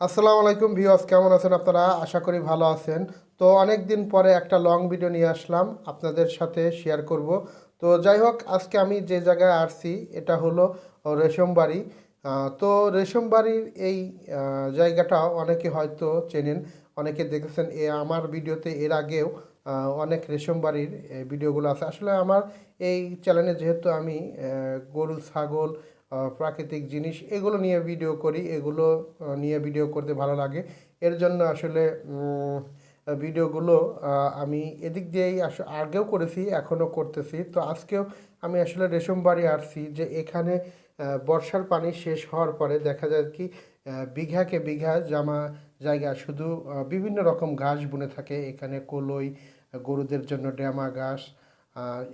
আসসালামু আলাইকুম ভিউয়ার্স কেমন আছেন আপনারা? আশা করি ভালো আছেন। তো অনেক দিন পরে একটা লং ভিডিও নিয়ে আসলাম আপনাদের সাথে শেয়ার করব। তো যাই হোক আজকে আমি যে জায়গায় আসছি এটা হলো রেশমবাড়ি। তো রেশমবাড়ির এই জায়গাটা অনেকে হয়তো চেনেন অনেকে দেখেছেন। এ আমার ভিডিওতে এর আগেও অনেক রেশমবাড়ির আহ, ভিডিওগুলো আছে। আসলে আমার এই চ্যানেলে যেহেতু আমি গরু ছাগল প্রাকৃতিক জিনিস, এগুলো নিয়ে ভিডিও করি। এগুলো নিয়ে ভিডিও করতে ভালো লাগে। এর জন্য আসলে ভিডিওগুলো আমি এদিক দিয়েই আগেও করেছি, এখনও করতেছি। তো আজকেও আমি আসলে রেশমবাড়ি আসছি যে এখানে বর্ষার পানি শেষ হওয়ার পরে দেখা যায় কি বিঘাকে বিঘা জামা জায়গা শুধু বিভিন্ন রকম ঘাস বুনে থাকে। এখানে কলই, গরুদের জন্য ড্যামা ঘাস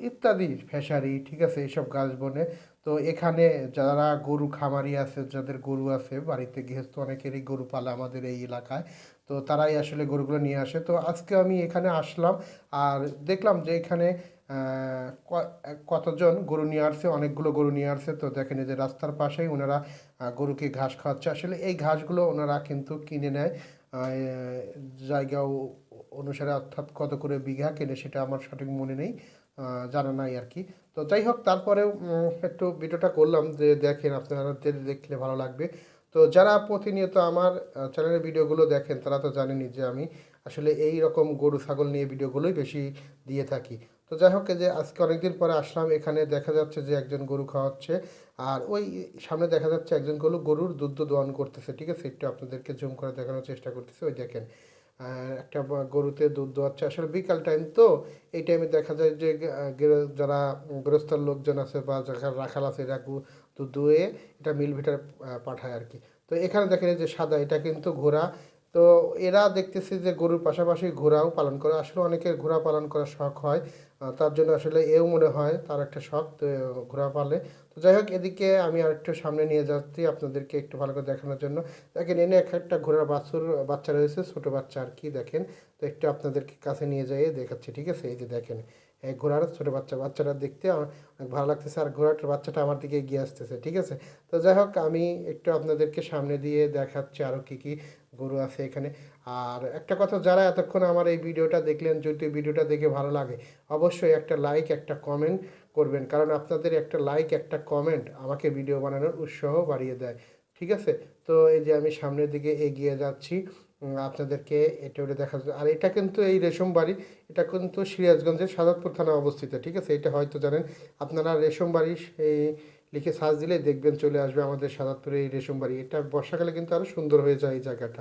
ইত্যাদি, ফেসারি, ঠিক আছে এইসব গাছ বনে। তো এখানে যারা গরু খামারি আছে, যাদের গরু আছে, বাড়িতে গৃহস্থ, অনেকেরই গরু পালে আমাদের এই এলাকায়। তো তারাই আসলে গরুগুলো নিয়ে আসে। তো আজকে আমি এখানে আসলাম আর দেখলাম যে এখানে কতজন গরু নিয়ে আসছে, অনেকগুলো গরু নিয়ে আসছে। তো দেখেন যে রাস্তার পাশেই ওনারা গরুকে ঘাস খাওয়াচ্ছে। আসলে এই ঘাসগুলো ওনারা কিন্তু কিনে নেয় জায়গা অনুসারে অর্থাৎ কত করে বিঘা কেনে সেটা আমার সঠিক মনে নেই। জানা নাই আর কি তো যাই হোক, তারপরেও একটু ভিডিওটা করলাম যে দেখেন আপনাদের দেখলে ভালো লাগবে। তো যারা প্রতিনিয়ত আমার চ্যানেলের ভিডিওগুলো দেখেন, তারা তো জানেনি যে আমি আসলে এই রকম গরু, ছাগল নিয়ে ভিডিওগুলোই বেশি দিয়ে থাকি। তো যাই হোক যে আজকে অনেকদিন পরে আসলাম, এখানে দেখা যাচ্ছে যে একজন গরু খাওয়াচ্ছে, আর ওই সামনে দেখা যাচ্ছে একজন গরু, গরুর দুধ দোয়ান করতেছে, ঠিক আছে? একটু আপনাদেরকে জুম করে দেখানোর চেষ্টা করতেছে, ওই দেখেন। একটা গরুতে দুধ দোয়াচ্ছে। আসলে বিকাল টাইম তো, এই টাইমে দেখা যায় যে যারা গৃহস্থর লোকজন আছে বা যারা রাখাল আছে, এরা দুধ দুয়ে এটা মিল ভিটার পাঠায় আর কি। তো এখানে দেখেন যে সাদা, এটা কিন্তু ঘোড়া। তো এরা দেখতেছি যে গরুর পাশাপাশি ঘোড়াও পালন করে। আসলে অনেকের ঘোড়া পালন করার শখ হয়। তার জন্য আসলে এও মনে হয় তার একটা শখ, তো ঘোড়া পালে তো যাই হোক, এদিকে আমি আরেকটু সামনে নিয়ে যাচ্ছি আপনাদেরকে একটু ভালো করে দেখানোর জন্য। দেখেন, এনে এক একটা ঘোড়ার বাছুর, বাচ্চা রয়েছে, ছোটো বাচ্চা আর কি, দেখেন। তো একটু আপনাদেরকে কাছে নিয়ে যাই দেখাচ্ছি, ঠিক আছে? এই যে দেখেন, এই ঘোড়ার ছোটো বাচ্চা, বাচ্চাটা দেখতে আমার অনেক ভালো লাগতেছে আর ঘোড়াটার বাচ্চাটা আমার দিকে এগিয়ে আসতেছে, ঠিক আছে? তো যাই হোক, আমি একটু আপনাদেরকে সামনে দিয়ে দেখাচ্ছি আরও কী কী গরু আছে এখানে। আর একটা কথা, যারা এতক্ষণ আমার এই ভিডিওটা দেখলেন, যদি ভিডিওটা দেখে ভালো লাগে, অবশ্যই একটা লাইক একটা কমেন্ট করবেন। কারণ আপনাদের একটা লাইক একটা কমেন্ট আমাকে ভিডিও বানানোর উৎসাহ বাড়িয়ে দেয়। ঠিক আছে? তো এই যে আমি সামনের দিকে এগিয়ে যাচ্ছি আপনাদেরকে এটা ওটা দেখা আর এটা কিন্তু এই রেশম বাড়ি এটা কিন্তু সিরাজগঞ্জের সাদাতপুর থানা অবস্থিত। ঠিক আছে? এটা হয়তো জানেন। আপনারা রেশম বাড়ি এই, লিখে সার্চ দিলে দেখবেন, চলে আসবে আমাদের সাদাতপুরে এই রেশম বাড়ি এটা বর্ষাকালে কিন্তু আরও সুন্দর হয়ে যায় এই জায়গাটা।